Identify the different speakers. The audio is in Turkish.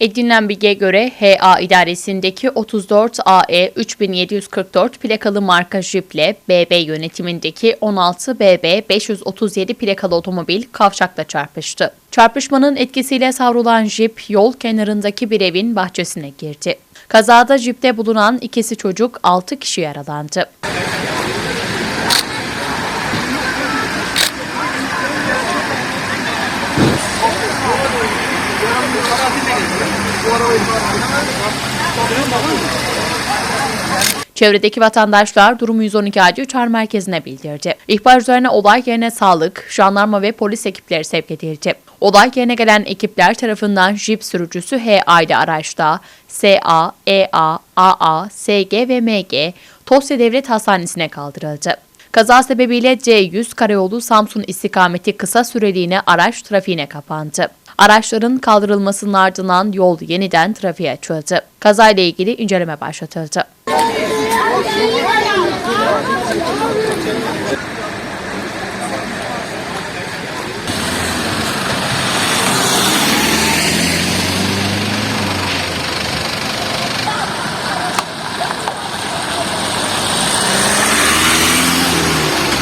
Speaker 1: Edinilen bilgiye göre HA idaresindeki 34 AE 3744 plakalı marka jiple BB yönetimindeki 16 BB 537 plakalı otomobil kavşakla çarpıştı. Çarpışmanın etkisiyle savrulan jip yol kenarındaki bir evin bahçesine girdi. Kazada jipte bulunan ikisi çocuk 6 kişi yaralandı. Çevredeki vatandaşlar durumu 112 acil çağrı merkezine bildirdi. İhbar üzerine olay yerine sağlık, jandarma ve polis ekipleri sevk edildi. Olay yerine gelen ekipler tarafından jip sürücüsü HA'ydı araçta SA, EA, AA, SG ve MG Tosya Devlet Hastanesi'ne kaldırıldı. Kaza sebebiyle C100 Karayolu Samsun istikameti kısa süreliğine araç trafiğine kapandı. Araçların kaldırılmasının ardından yol yeniden trafiğe açıldı. Kazayla ilgili inceleme başlatıldı.